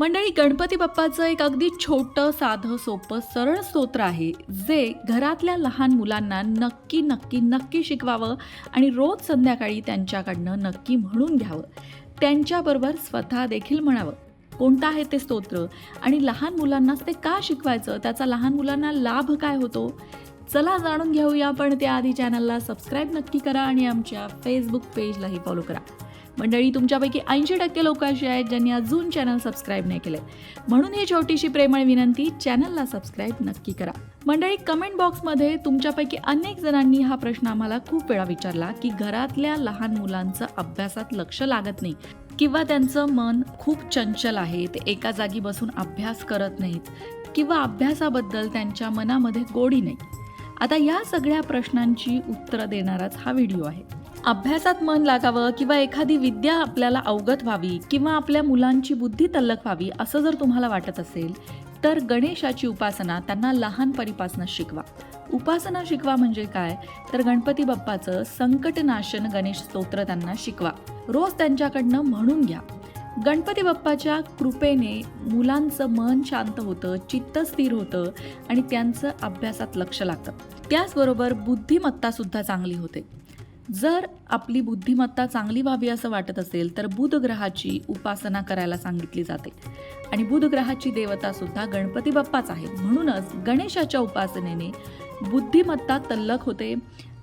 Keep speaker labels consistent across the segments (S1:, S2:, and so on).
S1: मंडळी गणपती बाप्पाचं एक अगदी छोटं साधं सोपं सरळ स्तोत्र आहे जे घरातल्या लहान मुलांना नक्की नक्की नक्की शिकवावं आणि रोज संध्याकाळी त्यांच्याकडनं नक्की म्हणून घ्यावं. त्यांच्याबरोबर स्वतः देखील म्हणावं. कोणतं आहे ते स्तोत्र? आणि लहान मुलांनाच ते का शिकवायचं? त्याचा लहान मुलांना लाभ काय होतो? चला जाणून घेऊया पण त्याआधी चॅनलला सबस्क्राईब नक्की करा आणि आमच्या फेसबुक पेजलाही फॉलो करा. मंडळी तुमच्यापैकी ऐंशी टक्के लोक अशी आहेत ज्यांनी अजून चॅनल सबस्क्राईब नाही केले म्हणून ही छोटीशी प्रेमळ विनंती चॅनलला सबस्क्राईब नक्की करा. मंडळी कमेंट बॉक्समध्ये तुमच्यापैकी अनेक जणांनी हा प्रश्न आम्हाला खूप वेळा विचारला की घरातल्या लहान मुलांचं अभ्यासात लक्ष लागत नाही किंवा त्यांचं मन खूप चंचल आहे ते एका जागी बसून अभ्यास करत नाहीत किंवा अभ्यासाबद्दल त्यांच्या मनामध्ये गोडी नाही. आता या सगळ्या प्रश्नांची उत्तरं देणाराच हा व्हिडिओ आहे. अभ्यासात मन लागावं किंवा एखादी विद्या आपल्याला अवगत व्हावी किंवा आपल्या मुलांची बुद्धी तल्लक व्हावी असं जर तुम्हाला वाटत असेल तर गणेशाची उपासना त्यांना लहानपणीपासून शिकवा. उपासना शिकवा म्हणजे काय? तर गणपती बाप्पाचं संकटनाशन गणेश स्तोत्र त्यांना शिकवा. रोज त्यांच्याकडनं म्हणून घ्या. गणपती बाप्पाच्या कृपेने मुलांचं मन शांत होतं चित्त स्थिर होतं आणि त्यांचं अभ्यासात लक्ष लागतं. त्याचबरोबर बुद्धिमत्ता सुद्धा चांगली होते. जर आपली बुद्धिमत्ता चांगली व्हावी असं वाटत असेल तर बुध ग्रहाची उपासना करायला सांगितली जाते. आणि बुध ग्रहाची देवता सुद्धा गणपती बाप्पाच आहे म्हणूनच गणेशाच्या उपासनेने बुद्धिमत्ता तल्लक होते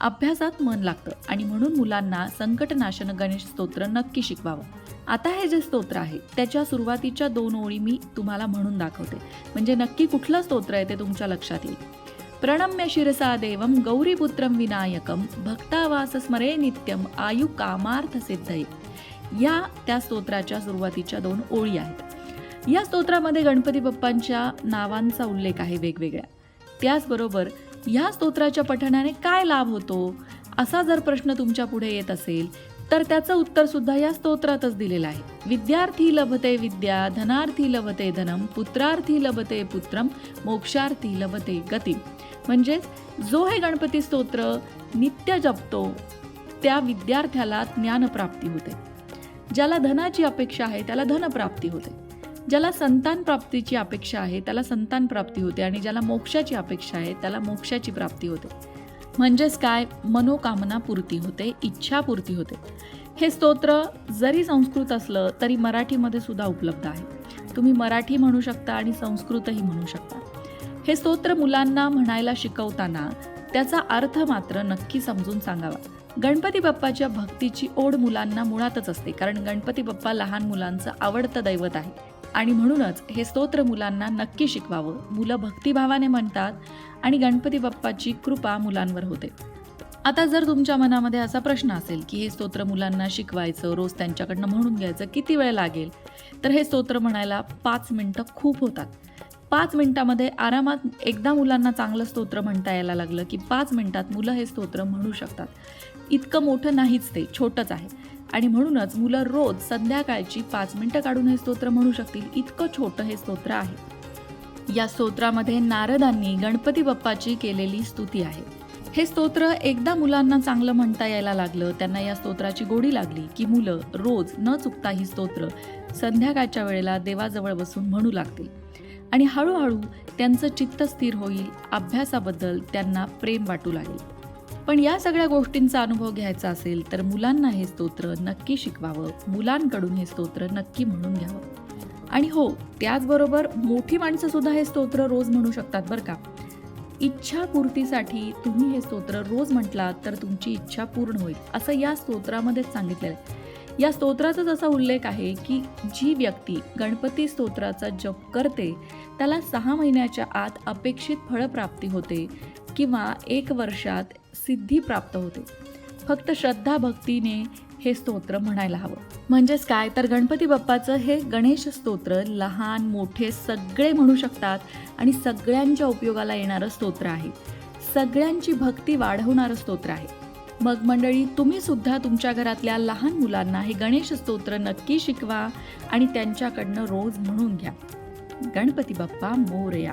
S1: अभ्यासात मन लागतं आणि म्हणून मुलांना संकटनाशन गणेश स्तोत्र नक्की शिकवावं. आता हे जे स्तोत्र आहे त्याच्या सुरुवातीच्या दोन ओळी मी तुम्हाला म्हणून दाखवते. म्हणजे नक्की कुठलं स्तोत्र आहे ते तुमच्या लक्षात येईल. प्रणम्य शिरसा देवं गौरीपुत्रं विनायकं भक्तावास स्मरे नित्यम आयु कामार्थ सिद्धये या त्या स्तोत्राच्या सुरुवातीच्या दोन ओळी आहेत. या स्तोत्रामध्ये गणपती बाप्पांच्या नावांचा उल्लेख आहे वेगवेगळ्या. त्याचबरोबर ह्या स्तोत्राच्या पठणाने काय लाभ होतो? असा जर प्रश्न तुमच्यापुढे येत असेल तर त्याचं उत्तर सुद्धा या स्तोत्रातच दिलेलं आहे. विद्यार्थी लभते विद्या धनार्थी लभते धनम पुत्रार्थी लभते पुत्रम मोक्षार्थी लभते गती. म्हणजेच जो हे गणपती स्तोत्र नित्य जपतो त्या विद्यार्थ्याला ज्ञानप्राप्ती होते. ज्याला धनाची अपेक्षा आहे त्याला धनप्राप्ती होते. ज्याला संतान प्राप्तीची अपेक्षा आहे त्याला संतान प्राप्ती होते आणि ज्याला मोक्षाची अपेक्षा आहे त्याला मोक्षाची प्राप्ती होते. म्हणजेच काय? मनोकामना पूर्ती होते इच्छा पूर्ती होते. हे स्तोत्र जरी संस्कृत असलं तरी मराठीमध्ये सुद्धा उपलब्ध आहे. तुम्ही मराठी म्हणू शकता आणि संस्कृतही म्हणू शकता. हे स्तोत्र मुलांना म्हणायला शिकवताना त्याचा अर्थ मात्र नक्की समजून सांगावा. गणपती बाप्पाच्या भक्तीची ओढ मुलांना मुळातच असते कारण गणपती बाप्पा लहान मुलांचं आवडतं दैवत आहे. आणि म्हणूनच हे स्तोत्र मुलांना नक्की शिकवावं. मुलं भक्तिभावाने म्हणतात आणि गणपती बाप्पाची कृपा मुलांवर होते. आता जर तुमच्या मनामध्ये असा प्रश्न असेल की हे स्तोत्र मुलांना शिकवायचं रोज त्यांच्याकडनं म्हणून घ्यायचं किती वेळ लागेल? तर हे स्तोत्र म्हणायला पाच मिनटं खूप होतात. पाच मिनिटामध्ये आरामात एकदा मुलांना चांगलं स्तोत्र म्हणता यायला लागलं की पाच मिनिटात मुलं हे स्तोत्र म्हणू शकतात. इतकं मोठं नाहीच ते छोटंच आहे. आणि म्हणूनच मुलं रोज संध्याकाळची पाच मिनिटं काढून हे स्तोत्र म्हणू शकतील. इतकं छोटं हे स्तोत्र आहे. या स्तोत्रामध्ये नारदांनी गणपती बाप्पाची केलेली स्तुती आहे. हे स्तोत्र एकदा मुलांना चांगलं म्हणता यायला लागलं त्यांना या स्तोत्राची गोडी लागली की मुलं रोज न चुकता ही स्तोत्र संध्याकाळच्या वेळेला देवाजवळ बसून म्हणू लागतील. आणि हळूहळू त्यांचं चित्त स्थिर होईल अभ्यासाबद्दल त्यांना प्रेम वाटू लागेल. पण या सगळ्या गोष्टींचा अनुभव घ्यायचा असेल तर मुलांना हे स्तोत्र नक्की शिकवावं. मुलांकडून हे स्तोत्र नक्की म्हणून घ्यावं. आणि हो त्याचबरोबर मोठी माणसं सुद्धा हे स्तोत्र रोज म्हणू शकतात बरं का. इच्छा पूर्तीसाठी तुम्ही हे स्तोत्र रोज म्हटलात तर तुमची इच्छा पूर्ण होईल. असं या स्तोत्रामध्येच सांगितलेलं आहे. या स्तोत्राचाच असा उल्लेख आहे की जी व्यक्ती गणपती स्तोत्राचा जप करते त्याला सहा महिन्याच्या आत अपेक्षित फळप्राप्ती होते. किंवा एक वर्षात सिद्धी प्राप्त होते. फक्त श्रद्धा भक्तीने हे स्तोत्र म्हणायला हवं. म्हणजेच काय? तर गणपती बाप्पाचं हे गणेश स्तोत्र लहान मोठे सगळे म्हणू शकतात आणि सगळ्यांच्या उपयोगाला येणारं स्तोत्र आहे. सगळ्यांची भक्ती वाढवणारं स्तोत्र आहे. मग मंडळी तुम्ही सुद्धा तुमच्या घरातल्या लहान मुलांना हे गणेश स्तोत्र नक्की शिकवा आणि त्यांच्याकडनं रोज म्हणून घ्या. गणपती बाप्पा मोरया.